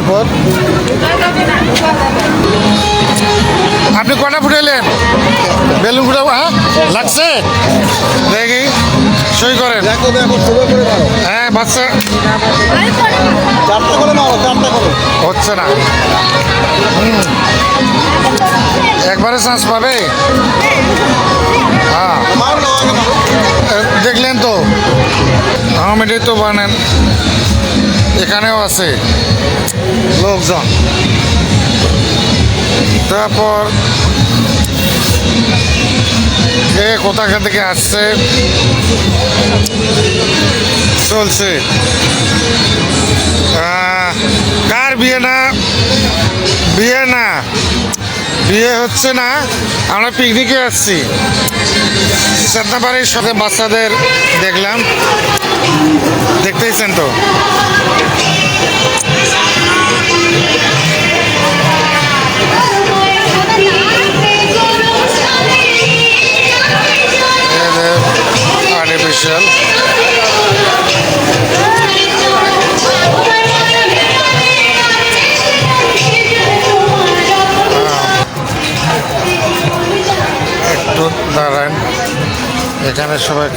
পথ আপনি কটা ফুটাইলেন বেলুন ফুটা হ্যাঁ? লাগছে? দেখি সই করেন। হ্যাঁ বাচ্চা। হচ্ছে না। একবারে চান্স পাবে? হ্যাঁ। দেখলেন তো। আহমেদই তো বানেন। এখানেও আছে। লোকজন। তারপর কে কোথা থেকে আসছে? চলছে। কার বিয়ে না? বিয়ে না। বিয়ে হচ্ছে না, আমরা পিকনিকে আসছি। চেতনাবাড়ির সাথে বাচ্চাদের দেখলাম। দেখতেইছেন তো? আর্টিফিশিয়াল একটু দাঁড়ান। এখানে সবাই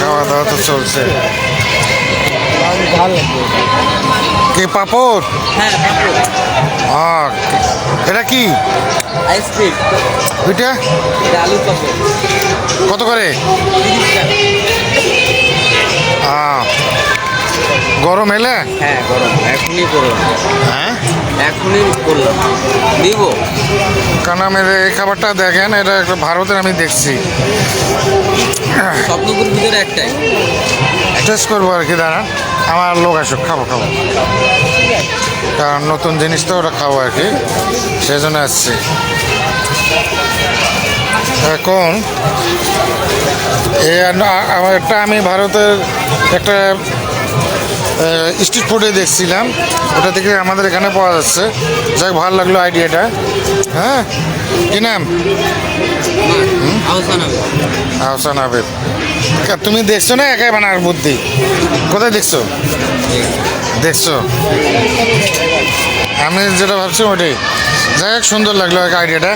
খাওয়া দাওয়া তো চলছে। কি পাপড়? হ্যাঁ পাপড়। আহ, এটা কি? আইসক্রিম ওইটা এটা? আলুর পাপড়। কত করে? গরম এলে? হ্যাঁ গরম। এখনই গরম। হ্যাঁ? এখনই করলাম। দিব। কানামের এই খাবারটা দেখেন এটা একটা ভারতের আমি দেখছি। স্বপ্নপুর ভিতরে একটাই। টেস্ট করব আর কি দাঁড়ান। আমার লোক আসুক খাব খাব। কারণ নতুন জিনিস তো ওরা খাব আর কি সেই জন্য আসছি। এখন একটা আমি ভারতের একটা স্ট্রিট ফুডে দেখছিলাম। ওটা থেকে আমাদের এখানে পাওয়া যাচ্ছে। যাই ভালো লাগল আইডিয়াটা হ্যাঁ? কি নাম? আহসান আবেদ। তুমি দেখছ না একাই বানার বুদ্ধি? কোথায় দেখছ? দেখছ? আমি যেটা ভাবছি ওটাই। যাই হোক সুন্দর লাগল আইডিয়াটা